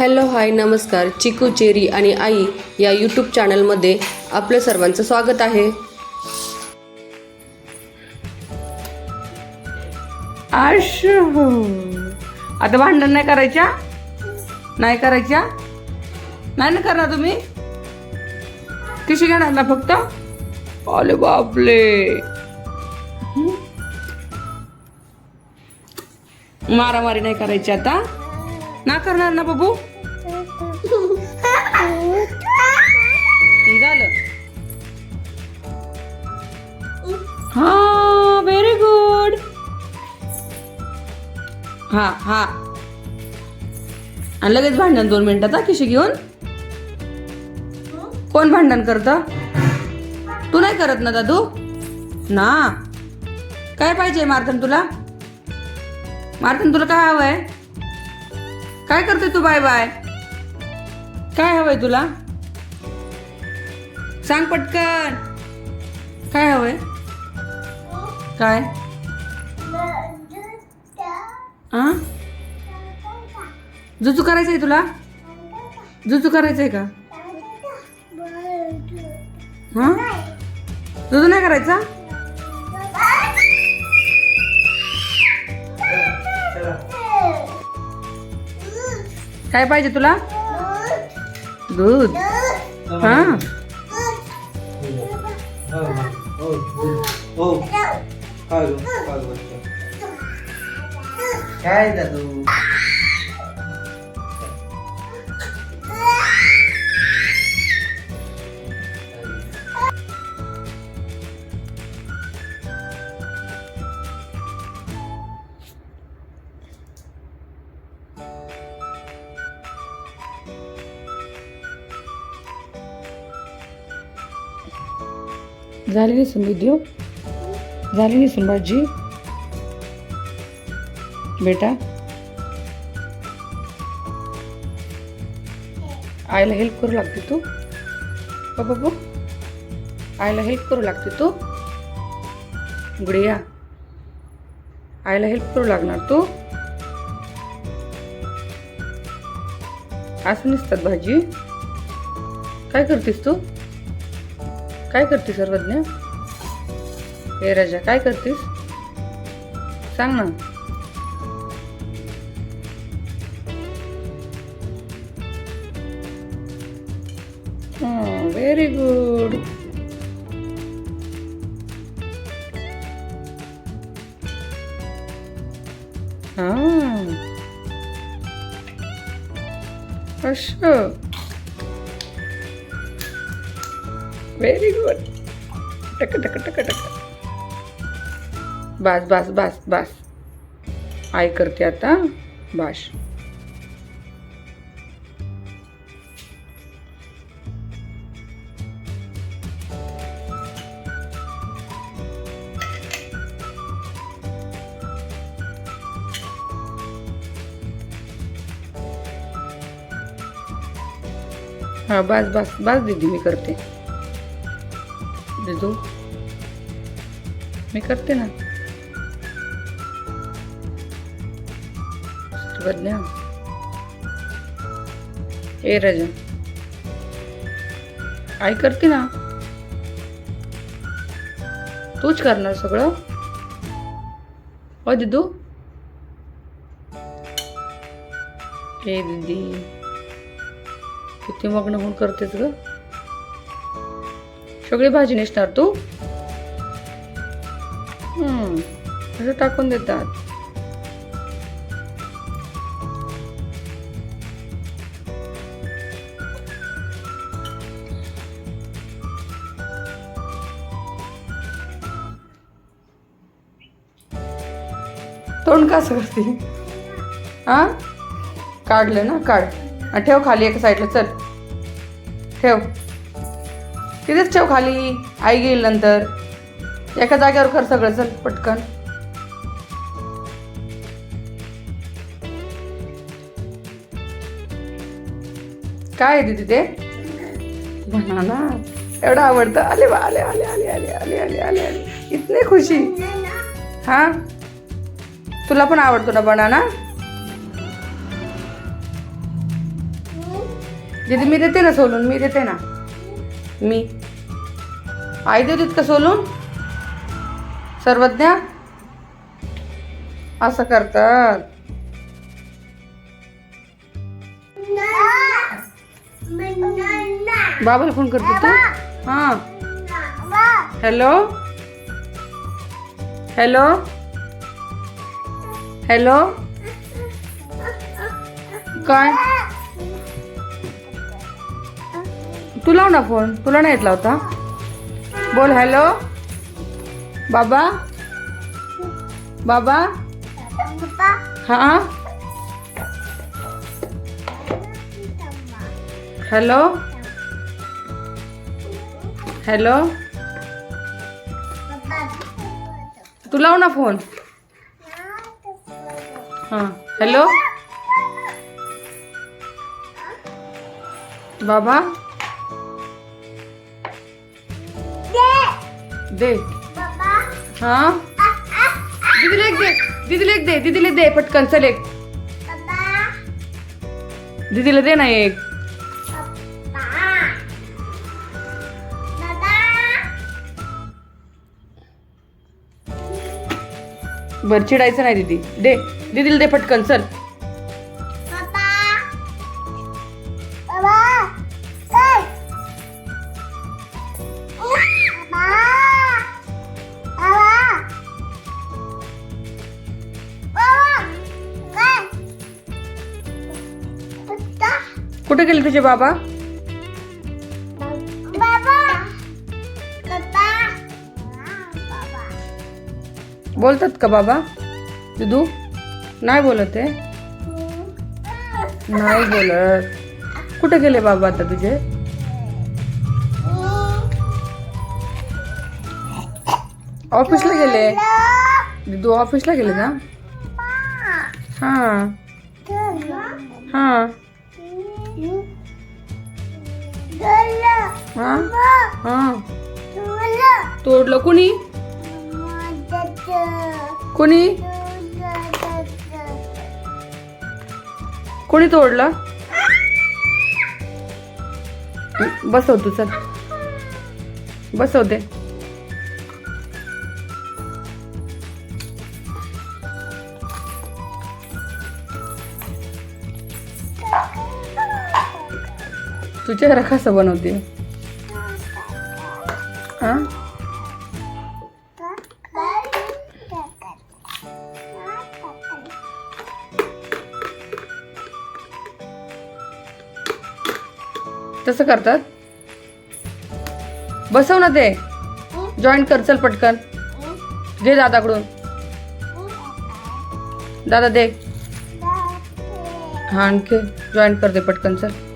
Hello hi नमस्कार. चिकू cherry आणि आई या यूट्यूब चॅनलमध्ये आपलं सर्वांचं स्वागत आहे. आश. आता भांडण नाही करायच्या? नाही करायच्या? नाही ना करणार तुम्ही? कशी घेणार ना फक्त? अरे बापले मारामारी नाही करायची आता. ना करणार ना बाबू? हा हा. आणि लगेच भांडण दोन मिनिटात हा खिशी घेऊन? कोण भांडण करत? तू नाही करत ना दादू? ना. काय पाहिजे मार्थन तुला? मारतन तुला काय हवंय? काय करते तू बाय बाय? काय हवंय तुला? सांग पटकन. काय हवंय? काय? आ जुजू आहे तुला जुजू आहे का हा जुजू नाही करायचा काय पाहिजे तुला दूध हा carga do. झाली दिसून व्हिडिओ झाली दिसून भाजी बेटा? आईला हेल्प करू लागते तू? बाबू आईला हेल्प करू लागते तू? गुडिया. आईला हेल्प करू लागणार तू? असं नसतात भाजी. काय करतेस तू? काय करते सर्वज्ञ? हे राजा काय करतेस? सांग ना. व्हेरी गुड असं व्हेरी गुड टक टक टक टक बस बस बास बस आई करते आता बाश हा बस बस बस दीदी मी करते. दीदू मी करते ना. बदल्या ए राजा. आई करते ना. तूच करणार सगळं? हो दिदू. ए दीदी. किती मग्न होऊन करतेस ग? सगळी भाजी नेसणार तू? हम्म, असं टाकून देतात. तोंड कसं करते? हा काढलं ना काढ. ठेव खाली एका साईडला चल. ठेव. तिथेच ठेव खाली? आई घेईल नंतर. एका जागेवर कर सगळं चल पटकन. काय आहे तिथे ते? बनाना. एवढं आवडतं. आले बा आले आले आले आले आले आले आले आले. इतने खुशी. हा? तुला पण आवडतो ना बनाना? दीदी मी देते ना सोलून मी देते ना. मी. आई देतात का सोलून? सर्वज्ञा? असं करतात. बाबाला फोन करतो तू? हां. हॅलो हॅलो हॅलो काय? तू लाव ना फोन. तुला नाही येतला होता बोल हॅलो? बाबा? बाबा? हां? हॅलो? हॅलो? तू लाव ना फोन. हां हॅलो? बाबा? दे. हा? दीदीला एक दे. दीदीला एक दे. दीदीला दे पटकन चल एक. दीदीला दे ना एक. बरं चिडायचं नाही दीदी. दे. दीदीला दे पटकन चल. गेले तुझे बाबा? बोलतात का बाबा? दिदू? नाही बोलत आहे नाही बोलत। कुठे गेले बाबा आता तुझे? ऑफिसला गेले? दिदू ऑफिसला गेले ना? हाँ। हाँ। हां? हां. तोडलं. कुणी? कुणी? कोणी तोडलं? बसव तू चल. बसवते तू चेहरा कसा बनवते? हा? तसं करतात? बसव ना ते. जॉईन कर चल पटकन. घे दादाकडून. दादा दे. हा आणखी. जॉईन कर दे पटकन चल.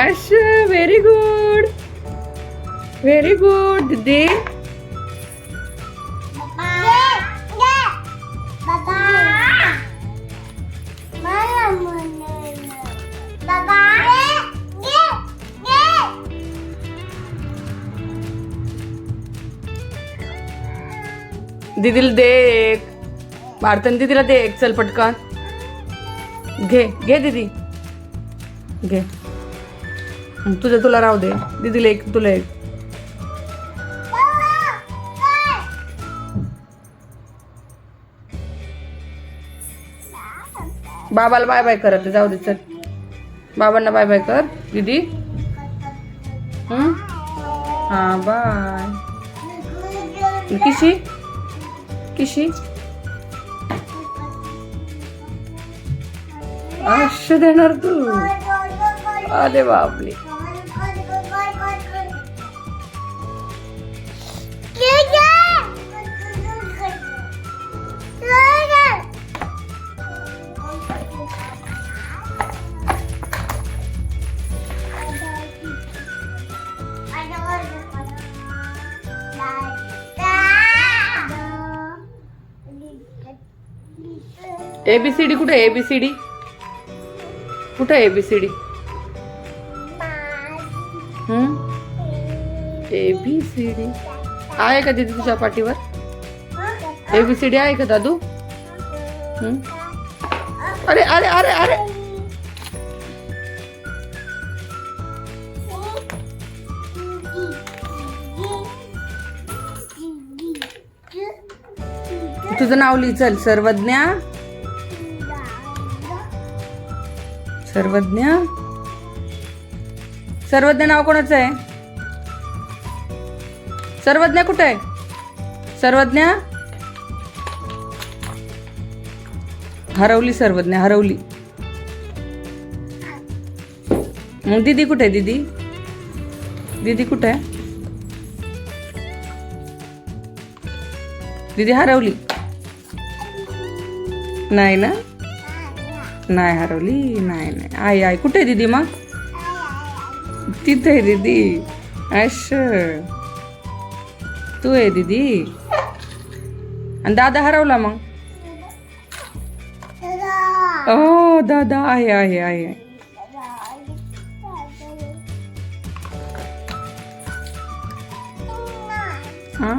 अच्छा व्हेरी गुड व्हेरी गुड दीदी दीदीला दे एक भारताने दीदीला दे एक चल पटकन. घे घे दीदी घे. तुझं तुला राहू दे. दीदीला एक तुला एक. बाबाला बाय बाय करत जाऊ दे चल. बाबांना बाय बाय कर दीदी. हां? हा बाय. किशी? किशी? आश देणार तू. अरे बापले एबीसीडी कुठे एबीसीडी कुठे एबीसीडी हम्म ए बी सी डी आहे का दीदी तुझ्या पाठीवर? ए बी सी डी आहे का दादू? अरे अरे अरे अरे! तुझं नाव लिहिचल सर्वज्ञा. सर्वज्ञ. सर्वज्ञ नाव कोणाचं आहे? सर्वज्ञ कुठे आहे? सर्वज्ञ? हरवली सर्वज्ञ हरवली. मग दीदी कुठे आहे दीदी? दीदी कुठे आहे? दीदी हरवली. नाही ना? नाही हरवली नाही नाही. आई आई कुठे आहे दीदी मग? तिथे आहे दीदी. अश तू आहे दीदी. आणि दादा हरवला मग? ओ दादा आहे आहे आहे. आहे. हा?